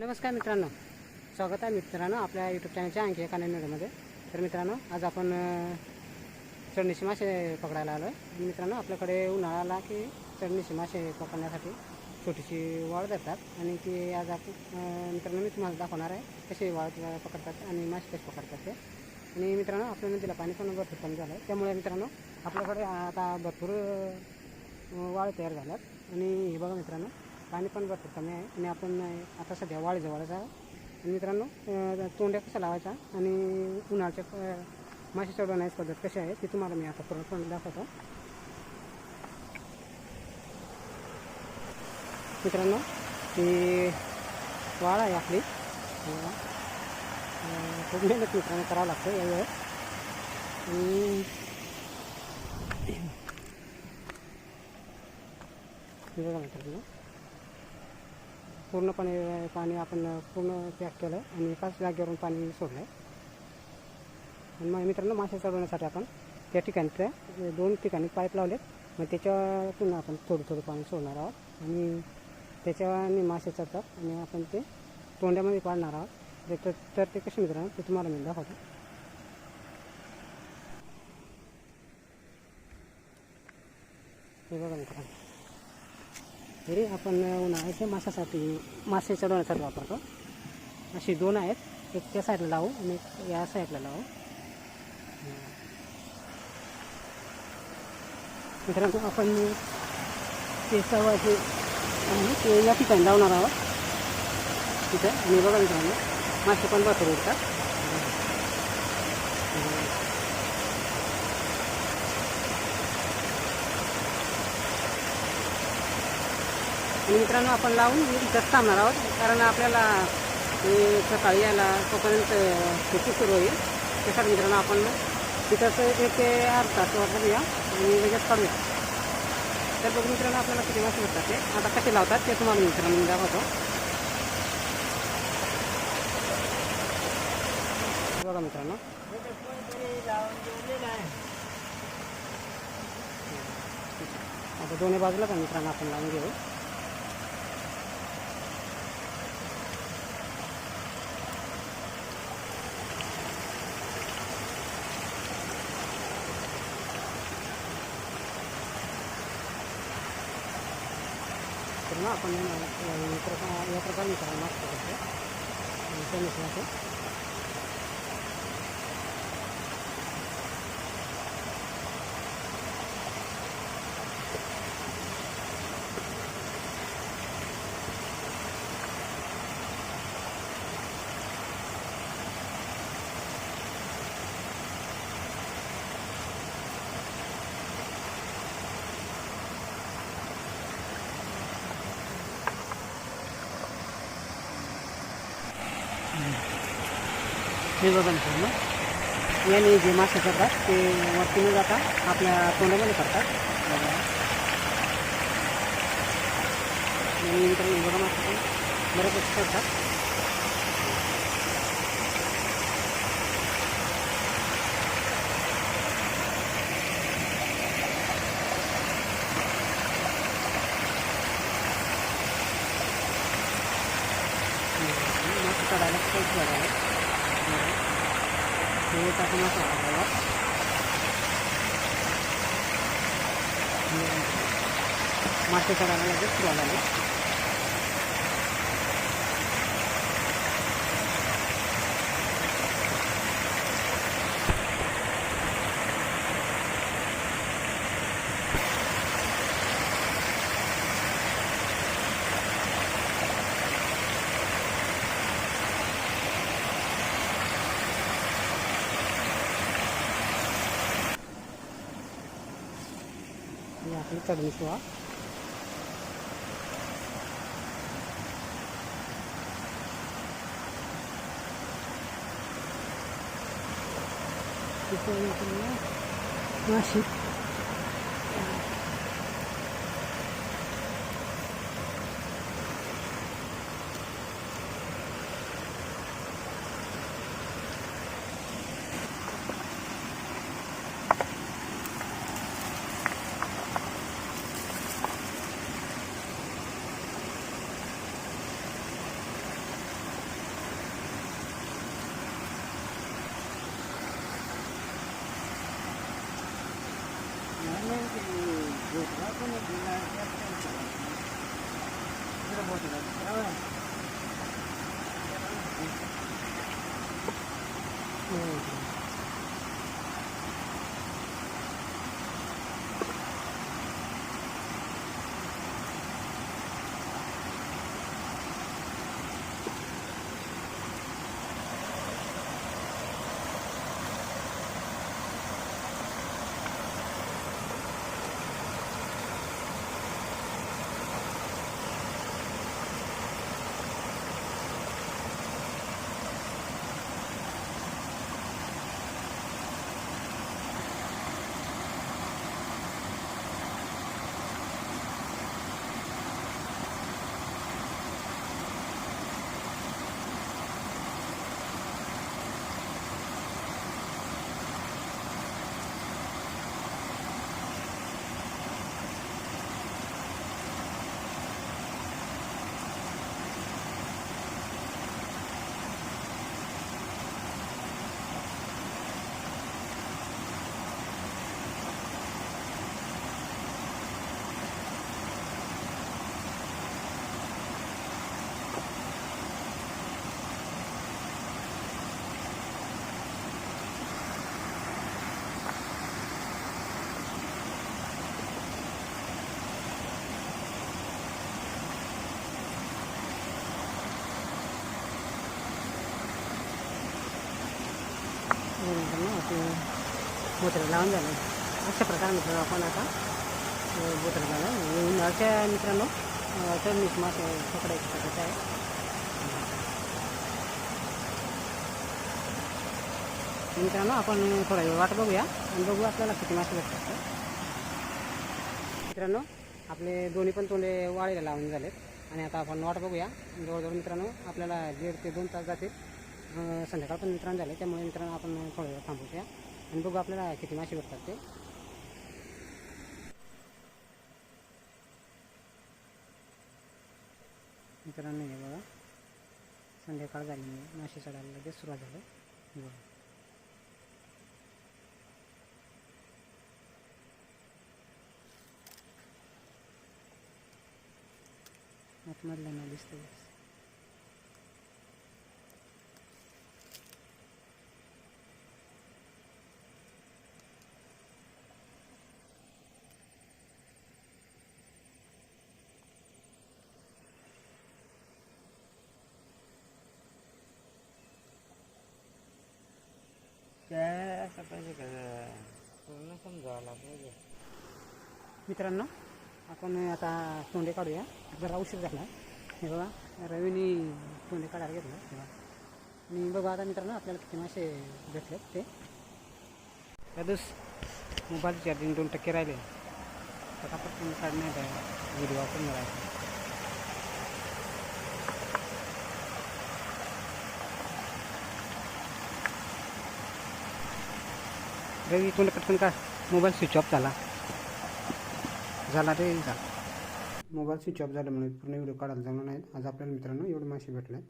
नमस्कार मित्रांनो. स्वागत आहे मित्रांनो आपल्या यूट्यूब चॅनलच्या आणखी एका नवीन व्हिडिओमध्ये तर मित्रांनो आज आपण चढणीशी मासे पकडायला आलो आहे मित्रांनो आपल्याकडे उन्हाळा आला की चढणीशी मासे पकडण्यासाठी छोटीशी वाळ देतात आणि ती आज आपण मित्रांनो मी तुम्हाला दाखवणार आहे कसे वाळ पकडतात आणि मासे कसे पकडतात ते. आणि मित्रांनो आपल्या नदीला पाणी पण भरपूर कमी झालं आहे त्यामुळे मित्रांनो आपल्याकडे आता भरपूर वाळ तयार झाल्यात. आणि हे बघा मित्रांनो पाणी पण भरपूर कमी आहे. आणि आपण आता सध्या वाळीजवळच जवळचा आणि मित्रांनो तोंड्या कशा लावायच्या आणि उन्हाळ्याच्या मासे चढवण्याची पद्धत कशी आहे ती तुम्हाला मी आता पूर्ण दाखवतो. मित्रांनो ही वाळ आहे आपली. खूप मेहनत मित्रांनो करावं लागतं यावेळेस. मित्रांनो. पूर्णपणे पाणी आपण पूर्ण पॅक केलं आहे आणि एकाच जागेवरून पाणी सोडलं आहे आणि मग मित्रांनो मासे चढवण्यासाठी आपण त्या ठिकाणी त्या दोन ठिकाणी पाईप लावलेत. मग त्याच्यातून आपण थोडं थोडं पाणी सोडणार आहोत आणि त्याच्याने मासे चढतात आणि आपण ते तोंड्यामध्ये पाडणार आहोत. तर तर ते कसे मित्रांनो ते तुम्हाला मी दाखवतो. हे बघा मित्रांनो. तरी आपण उन्हाळ्याच्या माशासाठी मासे चढवण्यासाठी वापरतो अशी दोन आहेत. एक त्या साईडला लावू आणि एक या साईडला लावू. मित्रांनो आपण ते जे आहे ते या ठिकाणी लावणार आहोत. तिथं आणि बघा मित्रांनो मासे पण भरपूर उडतात. आणि मित्रांनो आपण लावून इथंच थांबणार आहोत कारण आपल्याला सकाळी यायला तोपर्यंत सुट्टी सुरू होईल. त्यासाठी मित्रांनो आपण तिथंच एक ते अर्धा तास या आणि लगेच काढूया तर बघ मित्रांनो आपल्याला किती मासे भेटतात ते. आता कसे लावतात ते तुम्हाला मित्रांनो दाखवतो. बघा मित्रांनो. आता दोन्ही बाजूला पण मित्रांनो आपण लावून घेऊ. तर ना आपण या प्रकार या प्रकारे मित्रांनो मागतो हे बघा पूर्ण याने जे मासे करतात ते वरती न जाता आपल्या तोंडामध्ये करतात. बघा. बघा मासे पण बरेच करतात मासे काढायला खूप जागा आहे हे टाकून असं आपल्याला मासे काढायला लगेच सुरुवात झाली ही आपली चढणी Thank you. ते बोत्र लावून झालं अशा प्रकारे मित्रांनो आपण आता बोत्र झालं उन्हाळ्याच्या मित्रांनो चरणीस मासे पकडायची पद्धत आहे. मित्रांनो आपण थोडा वेळ वाट बघूया आणि बघू आपल्याला किती मासे भेटतात. मित्रांनो आपले दोन्ही पण तोंडे वाळीला लावून झालेत. आणि आता आपण वाट बघूया. जवळजवळ मित्रांनो आपल्याला दीड ते दोन तास जातील. संध्याकाळपर्यंत संध्याकाळ पण मित्रांनो झाले त्यामुळे मित्रांनो आपण थोडा वेळ थांबूया. आणि बघू आपल्याला किती मासे भेटतात ते. मित्रांनो हे बघा. संध्याकाळ झाली मासे चढायला लगेच सुरुवात झालं. बघा. आतमधल्या दिसतं मित्रांनो आपण आता तोंडे काढूया. जरा उशीर झाला. हे बघा रवीनी तोंडे काढायला घेतलं. हे बघा. आणि बघा आता मित्रांनो आपल्याला किती मासे भेटलेत ते. त्यातच मोबाईल चार्जिंग दोन टक्के राहिले. फटाफट पण काढण्यात आहे. व्हिडिओ आपण राहिले रवी तोंड पटकन का? मोबाईल स्विच ऑफ झाला. झाला रे. झाला मोबाईल स्विच ऑफ झाल्यामुळे पूर्ण व्हिडिओ काढायला जमला नाही. आज आपल्याला मित्रांनो एवढे मासे भेटले.